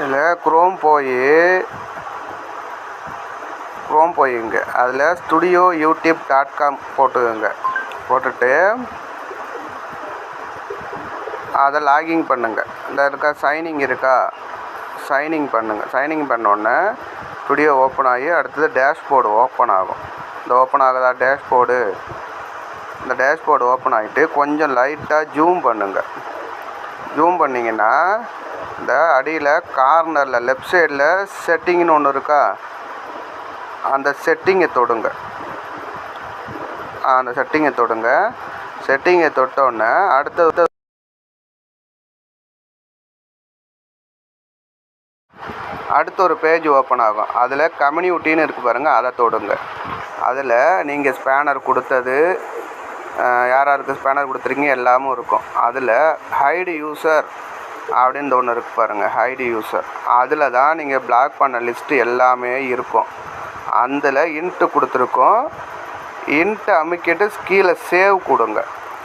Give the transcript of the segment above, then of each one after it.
இதில் குரோம் போய் குரோம் போயிங்க. அதில் ஸ்டுடியோ யூடியூப் டாட் காம் போட்டுக்கோங்க. போட்டுட்டு அதை லாகிங் பண்ணுங்கள் இந்த இருக்கா சைனிங் இருக்கா? சைனிங் பண்ணுங்கள் சைனிங் பண்ணோடனே ஸ்டுடியோ ஓப்பன் ஆகி அடுத்தது டேஷ்போர்டு ஓப்பன் ஆகும். இந்த ஓப்பன் ஆகுதா? டேஷ்போர்டு இந்த டேஷ்போர்டு ஓப்பன் ஆகிட்டு கொஞ்சம் லைட்டாக ஜூம் பண்ணுங்கள் ஜூம் பண்ணிங்கன்னா இந்த அடியில் கார்னரில் லெஃப்ட் சைடில் செட்டிங்னு ஒன்று இருக்கா? அந்த செட்டிங்கை தொடுங்க. அந்த செட்டிங்கை தொடுங்க. செட்டிங்கை தொட்டோடனே அடுத்தது அடுத்த ஒரு பேஜ் ஓப்பன் ஆகும். அதில் கம்யூனிட்டின்னு இருக்குது பாருங்கள் அதை தொடுங்க. அதில் நீங்கள் ஸ்பேனர் கொடுத்தது யார் யாருக்கு ஸ்பேனர் கொடுத்துருக்கீங்க எல்லாமும் இருக்கும். அதில் ஹைடு யூசர் அப்படின்னு ஒன்று இருக்குது பாருங்கள் ஹைடி யூசர் அதில் தான் நீங்கள் பிளாக் பண்ண லிஸ்ட்டு எல்லாமே இருக்கும். அதில் இன்ட்டு கொடுத்துருக்கோம். இன்ட்டு அமுக்கிட்டு கீழே சேவ் கொடுங்க.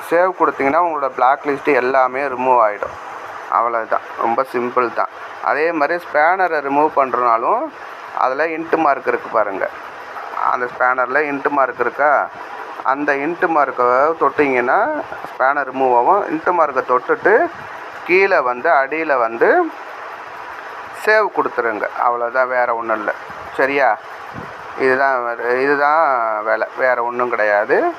சேவ் கொடுத்தீங்கன்னா உங்களோட பிளாக் லிஸ்ட்டு எல்லாமே ரிமூவ் ஆகிடும் அவ்வளோதான் ரொம்ப சிம்பிள் தான். அதே மாதிரி ஸ்பேனரை ரிமூவ் பண்ணுறனாலும் அதில் இன்ட்டு மார்க் இருக்குது பாருங்கள் அந்த ஸ்பேனரில் இன்ட்டு மார்க் இருக்கா? அந்த இன்ட்டு மார்க்கை தொட்டிங்கன்னா ஸ்பேனர் ரிமூவ் ஆகும். இன்ட்டு மார்க்கை தொட்டுட்டு கீழே வந்து அடியில் வந்து சேவ் கொடுத்துருங்க. அவ்வளோதான் வேறு ஒன்றும் இல்லை. சரியா? இதுதான் இதுதான் வேலை. வேறு ஒன்றும் கிடையாது.